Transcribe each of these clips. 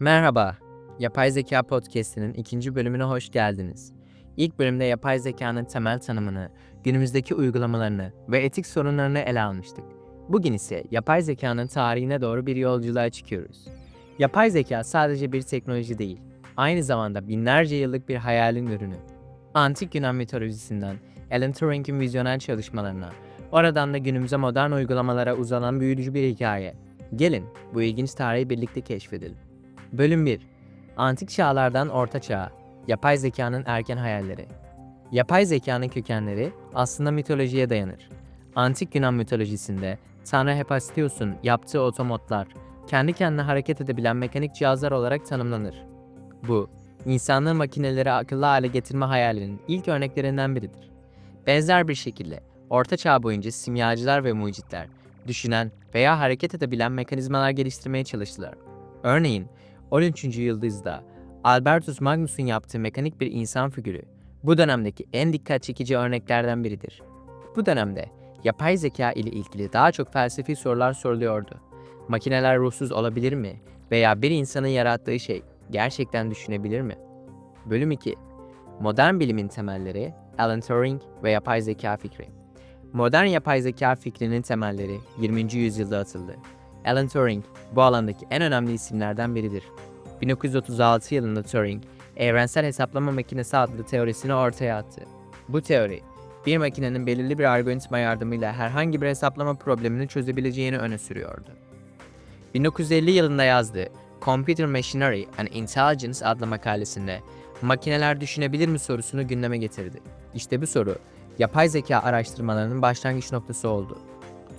Merhaba, Yapay Zeka Podcast'inin ikinci bölümüne hoş geldiniz. İlk bölümde yapay zekanın temel tanımını, günümüzdeki uygulamalarını ve etik sorunlarını ele almıştık. Bugün ise yapay zekanın tarihine doğru bir yolculuğa çıkıyoruz. Yapay zeka sadece bir teknoloji değil, aynı zamanda binlerce yıllık bir hayalin ürünü. Antik Yunan mitolojisinden Alan Turing'in vizyonel çalışmalarına, oradan da günümüze modern uygulamalara uzanan büyücü bir hikaye. Gelin bu ilginç tarihi birlikte keşfedelim. Bölüm 1 Antik çağlardan Orta Çağ'a Yapay zekanın erken hayalleri Yapay zekanın kökenleri aslında mitolojiye dayanır. Antik Yunan mitolojisinde Tanrı Hephaistos'un yaptığı otomotlar kendi kendine hareket edebilen mekanik cihazlar olarak tanımlanır. Bu, insanlığın makineleri akıllı hale getirme hayalinin ilk örneklerinden biridir. Benzer bir şekilde Orta Çağ boyunca simyacılar ve mucitler düşünen veya hareket edebilen mekanizmalar geliştirmeye çalıştılar. Örneğin 13. yıldızda Albertus Magnus'un yaptığı mekanik bir insan figürü bu dönemdeki en dikkat çekici örneklerden biridir. Bu dönemde yapay zeka ile ilgili daha çok felsefi sorular soruluyordu. Makineler ruhsuz olabilir mi? Veya bir insanın yarattığı şey gerçekten düşünebilir mi? Bölüm 2 Modern bilimin temelleri Alan Turing ve yapay zeka fikri. Modern yapay zeka fikrinin temelleri 20. yüzyılda atıldı. Alan Turing bu alandaki en önemli isimlerden biridir. 1936 yılında Turing, evrensel hesaplama makinesi adlı teorisini ortaya attı. Bu teori, bir makinenin belirli bir algoritma yardımıyla herhangi bir hesaplama problemini çözebileceğini öne sürüyordu. 1950 yılında yazdığı Computer Machinery and Intelligence adlı makalesinde makineler düşünebilir mi sorusunu gündeme getirdi. İşte bu soru, yapay zeka araştırmalarının başlangıç noktası oldu.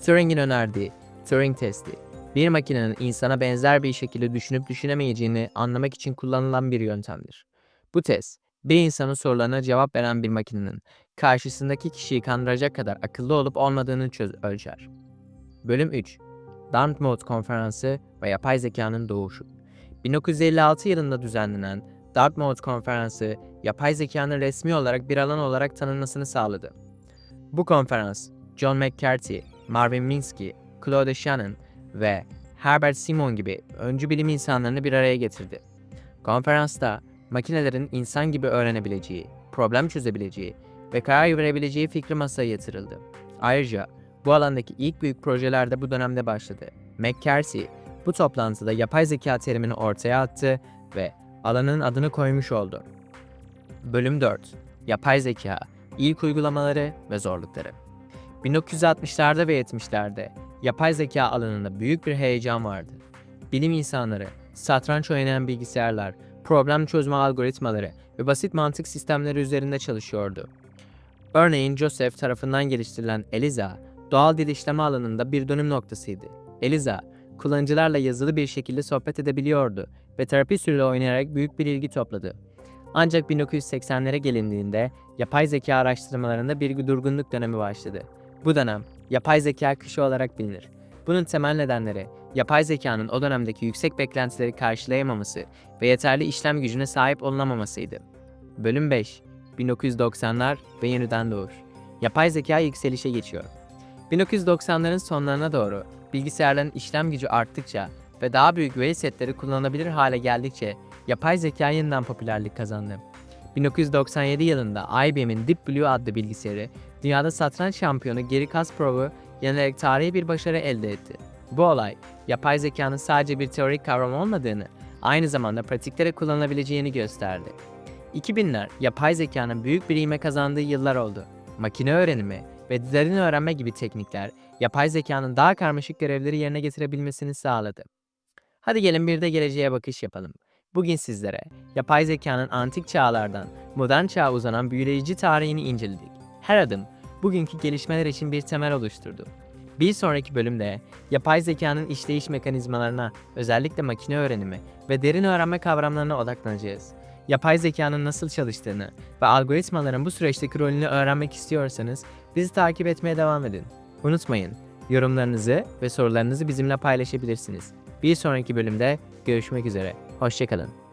Turing'in önerdiği Turing testi, bir makinenin insana benzer bir şekilde düşünüp düşünemeyeceğini anlamak için kullanılan bir yöntemdir. Bu test, bir insanın sorularına cevap veren bir makinenin karşısındaki kişiyi kandıracak kadar akıllı olup olmadığını çöz ölçer. Bölüm 3 Dartmouth Konferansı ve Yapay Zekanın Doğuşu 1956 yılında düzenlenen Dartmouth Konferansı, yapay zekanın resmi olarak bir alan olarak tanınmasını sağladı. Bu konferans, John McCarthy, Marvin Minsky, Claude Shannon ve Herbert Simon gibi öncü bilim insanlarını bir araya getirdi. Konferansta makinelerin insan gibi öğrenebileceği, problem çözebileceği ve karar verebileceği fikri masaya yatırıldı. Ayrıca bu alandaki ilk büyük projeler de bu dönemde başladı. McCarthy bu toplantıda yapay zeka terimini ortaya attı ve alanın adını koymuş oldu. Bölüm 4 Yapay Zeka, İlk Uygulamaları ve Zorlukları 1960'larda ve 70'lerde yapay zeka alanında büyük bir heyecan vardı. Bilim insanları, satranç oynayan bilgisayarlar, problem çözme algoritmaları ve basit mantık sistemleri üzerinde çalışıyordu. Örneğin Joseph tarafından geliştirilen ELIZA, doğal dil işleme alanında bir dönüm noktasıydı. ELIZA, kullanıcılarla yazılı bir şekilde sohbet edebiliyordu ve terapi sürüyle oynayarak büyük bir ilgi topladı. Ancak 1980'lere gelindiğinde yapay zeka araştırmalarında bir durgunluk dönemi başladı. Bu dönem yapay zeka kışı olarak bilinir. Bunun temel nedenleri yapay zekanın o dönemdeki yüksek beklentileri karşılayamaması ve yeterli işlem gücüne sahip olunamamasıydı. Bölüm 5 1990'lar ve yeniden doğuş. Yapay zeka yükselişe geçiyor. 1990'ların sonlarına doğru bilgisayarların işlem gücü arttıkça ve daha büyük veri setleri kullanılabilir hale geldikçe yapay zeka yeniden popülerlik kazandı. 1997 yılında IBM'in Deep Blue adlı bilgisayarı dünyada satranç şampiyonu Gary Kasparov'u yenerek tarihi bir başarı elde etti. Bu olay, yapay zekanın sadece bir teorik kavram olmadığını, aynı zamanda pratiklere kullanılabileceğini gösterdi. 2000'ler yapay zekanın büyük bir ivme kazandığı yıllar oldu. Makine öğrenimi ve derin öğrenme gibi teknikler yapay zekanın daha karmaşık görevleri yerine getirebilmesini sağladı. Hadi gelin bir de geleceğe bakış yapalım. Bugün sizlere yapay zekanın antik çağlardan modern çağa uzanan büyüleyici tarihini inceledik. Her adım bugünkü gelişmeler için bir temel oluşturdu. Bir sonraki bölümde yapay zekanın işleyiş mekanizmalarına, özellikle makine öğrenimi ve derin öğrenme kavramlarına odaklanacağız. Yapay zekanın nasıl çalıştığını ve algoritmaların bu süreçteki rolünü öğrenmek istiyorsanız bizi takip etmeye devam edin. Unutmayın, yorumlarınızı ve sorularınızı bizimle paylaşabilirsiniz. Bir sonraki bölümde görüşmek üzere. Hoşçakalın.